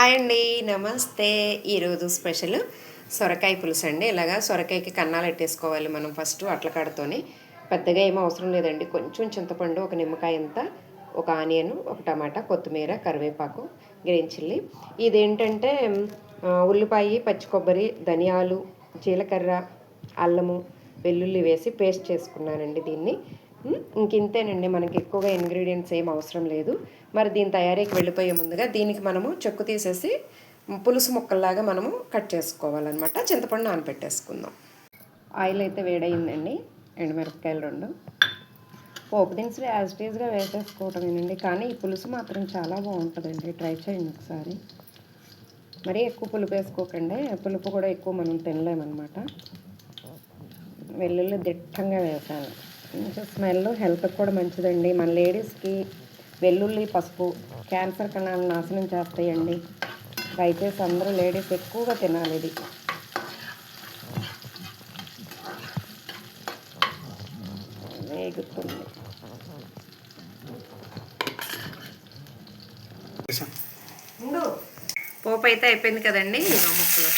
Hi అండి నమస్తే. ఈరోజు స్పెషల్ సొరకాయ పులుసు అండి. ఇలాగా సొరకాయకి కన్నాలు పెట్టేసుకోవాలి మనం ఫస్ట్ అట్లకాడతోని. పెద్దగా ఏమీ అవసరం లేదండి. కొంచెం చింతపండు ఒక నిమ్మకాయ అంత ఒక ఆనియన్ ఒక టమాటా కొత్తిమీర కరివేపాకు గ్రీన్ చిల్లీ. ఇదేంటంటే ఆ, ఉల్లిపాయ పచ్చి కొబ్బరి ధనియాలు జీలకర్ర అల్లము వెల్లుల్లి వేసి పేస్ట్ చేసుకున్నానండి దీన్ని. Hmm? ఇంక ఇంతేనండి మనకి ఎక్కువగా ఇంగ్రీడియంట్స్ ఏం అవసరం లేదు. మరి దీని తయారీకి వెళ్ళిపోయే ముందుగా దీనికి మనము చెక్కు తీసేసి పులుసు ముక్కల్లాగా మనము కట్ చేసుకోవాలన్నమాట. చింతపండు నానబెట్టేసుకుందాం ఆయిల్ అయితే వేడయిందండి ఎండుమిరపకాయలు రెండు. పోపు దినుసులు యాజ్ టీజ్గా వేసేసుకోవటమేనండి కానీ ఈ పులుసు మాత్రం చాలా బాగుంటుందండి. ట్రై చేయండి ఒకసారి. మరీ ఎక్కువ పులుపు వేసుకోకండి పులుపు కూడా ఎక్కువ మనం తినలేమన్నమాట. వెల్లుల్లి దిట్టంగా వేసాను. కొంచెం స్మెల్ హెల్త్కి కూడా మంచిదండి. మన లేడీస్కి వెల్లుల్లి పసుపు క్యాన్సర్ కణాలను నాశనం చేస్తాయండి. దయచేసి అందరూ లేడీస్ ఎక్కువగా తినాలి ఇది. వేగుతుంది. పోపు అయితే అయిపోయింది కదండి ఇదిగో ముక్కలు.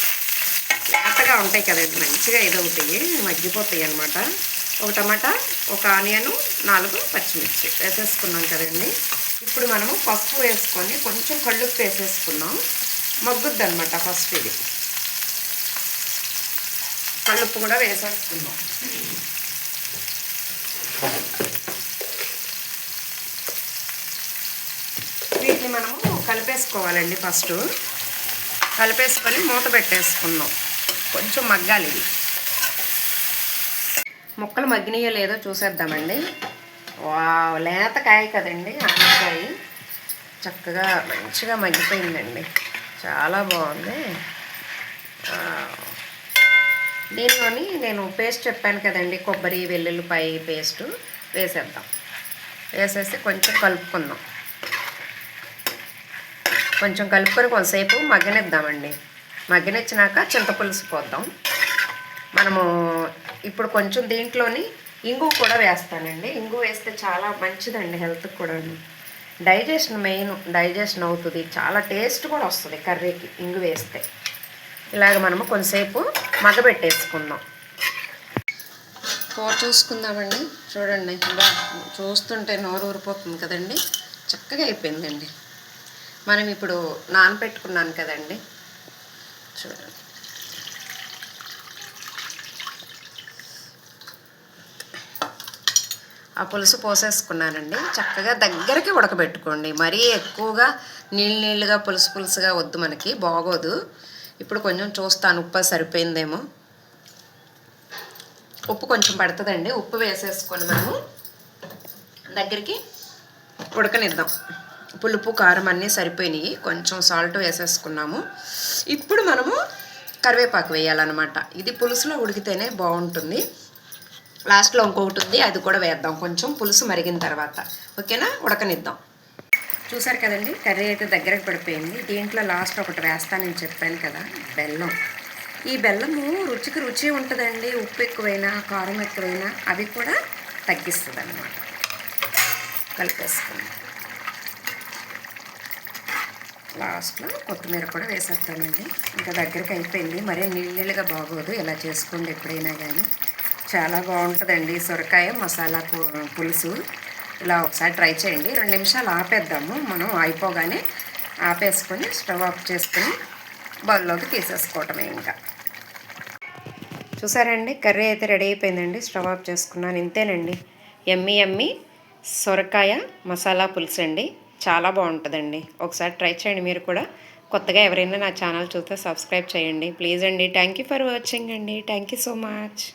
లేతగా ఉంటాయి కదండి మంచిగా ఇదవుతాయి మగ్గిపోతాయి అనమాట ఒక టమాటా ఒక ఆనియను నాలుగు పచ్చిమిర్చి వేసేసుకున్నాం కదండి. ఇప్పుడు మనము పప్పు వేసుకొని కొంచెం కళ్ళుప్పు వేసేసుకున్నాం మగ్గుద్ది అనమాట ఫస్ట్ ఇది. కళ్ళుప్పు కూడా వేసేసుకున్నాం వీటిని మనము కలిపేసుకోవాలండి ఫస్ట్. కలిపేసుకొని మూత పెట్టేసుకుందాం. కొంచెం మగ్గాలి ఇది. ముక్కలు మగ్గినాయో లేదో చూసేద్దామండి. వా లేత కాయ కదండి ఆనకాయ చక్కగా మంచిగా మగ్గిపోయిందండి. చాలా బాగుంది. దీనిలోని నేను పేస్ట్ చెప్పాను కదండి కొబ్బరి వెల్లుల్లిపాయ పేస్టు వేసేద్దాం. వేసేసి కొంచెం కలుపుకుందాం. కొంచెం కలుపుకొని కొంతసేపు మగ్గనిద్దామండి. మగ్గనిచ్చినాక చింతపులుసు పోద్దాం. మనము ఇప్పుడు కొంచెం దీంట్లోని ఇంగు కూడా వేస్తానండి. ఇంగు వేస్తే చాలా మంచిదండి హెల్త్కి కూడా డైజెషన్ మెయిన్ డైజెషన్ అవుతుంది. చాలా టేస్ట్ కూడా వస్తుంది కర్రీకి ఇంగు వేస్తే. ఇలాగ మనము కొంతసేపు మగబెట్టేసుకుందాం కూర చూసుకుందామండి. చూడండి బా చూస్తుంటే నోరు ఊరిపోతుంది కదండి. చక్కగా అయిపోయిందండి. మనం ఇప్పుడు నానబెట్టుకున్నాను కదండి. చూడండి. ఆ పులుసు పోసేసుకున్నానండి. చక్కగా దగ్గరికి ఉడకబెట్టుకోండి. మరీ ఎక్కువగా నీళ్ళు నీళ్ళుగా పులుసు పులుసుగా వద్దు మనకి బాగోదు. ఇప్పుడు కొంచెం చూస్తాను ఉప్పు సరిపోయిందేమో. ఉప్పు కొంచెం పడుతుందండి. ఉప్పు వేసేసుకొని మనము దగ్గరికి ఉడకనిద్దాం. పులుపు కారం అన్నీ సరిపోయినాయి. కొంచెం సాల్ట్ వేసేసుకున్నాము. ఇప్పుడు మనము కరివేపాకు వేయాలన్నమాట. ఇది పులుసులో ఉడికితేనే బాగుంటుంది. లాస్ట్లో ఇంకొకటి ఉంది అది కూడా వేద్దాం. కొంచెం పులుసు మరిగిన తర్వాత. ఓకేనా? ఉడకనిద్దాం. చూసారు కదండి కర్రీ అయితే దగ్గరకు పడిపోయింది. దీంట్లో లాస్ట్ ఒకటి వేస్తానని చెప్పాను కదా బెల్లం. ఈ బెల్లము రుచికి రుచి ఉంటుందండి. ఉప్పు ఎక్కువైనా కారం ఎక్కువైనా అవి కూడా తగ్గిస్తుంది అన్నమాట కలిపేసుకుందాం. లాస్ట్లో కొత్తిమీర కూడా వేసేస్తామండి ఇంకా దగ్గరికి అయిపోయింది. మరీ నీళ్ళగా బాగోదు. ఇలా చేసుకోండి ఎప్పుడైనా కానీ చాలా బాగుంటుందండి. సొరకాయ మసాలా పులుసు. ఇలా ఒకసారి ట్రై చేయండి. రెండు నిమిషాలు ఆపేద్దాము. మనం అయిపోగానే ఆపేసుకొని స్టవ్ ఆఫ్ చేసుకుని బౌల్లోకి తీసేసుకోవటమే ఇంకా. చూసారండి? కర్రీ అయితే రెడీ అయిపోయిందండి. స్టవ్ ఆఫ్ చేసుకున్నాను. ఇంతేనండి. ఎమ్మి ఎమ్మి సొరకాయ మసాలా పులుసు అండి. చాలా బాగుంటుందండి. ఒకసారి ట్రై చేయండి మీరు కూడా. కొత్తగా ఎవరైనా నా ఛానల్ చూస్తే సబ్స్క్రైబ్ చేయండి. ప్లీజ్ అండి. థ్యాంక్ యూ ఫర్ వాచింగ్ అండి. Thank you so much.